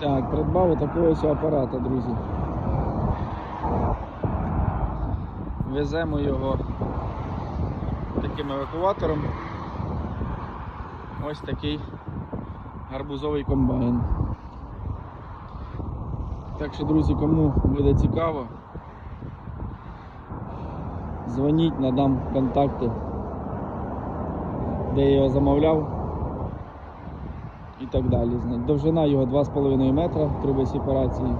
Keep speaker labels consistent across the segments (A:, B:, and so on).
A: Так, придбав отакого ось апарата, друзі. Веземо його таким евакуатором. Ось такий гарбузовий комбайн. Так що, друзі, кому буде цікаво, дзвоніть, надам контакти, де я його замовляв і так далі. Довжина його 2,5 метра труби сепарації,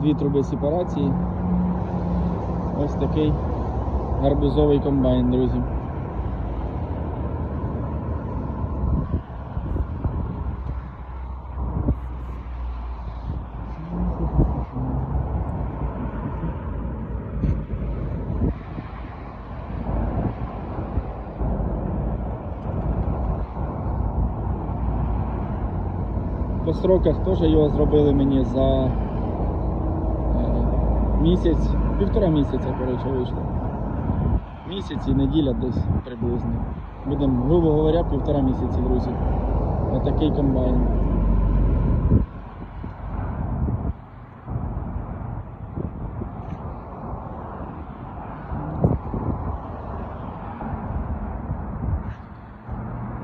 A: дві труби сепарації. Ось такий гарбузовий комбайн, друзі. По сроках теж його зробили мені за е, місяць, півтора місяця, коротше, вийшло. Місяць і неділя десь приблизно. Будемо, грубо говоря, півтора місяці, друзі. Отакий комбайн.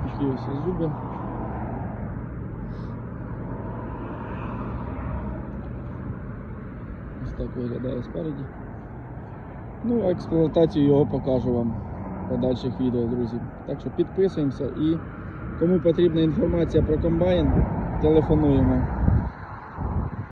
A: Такі ось зуби. Так виглядає спереді. Ну, а експлуатацію його покажу вам в подальших відео, друзі. Так що підписуємося і кому потрібна інформація про комбайн, телефонуємо.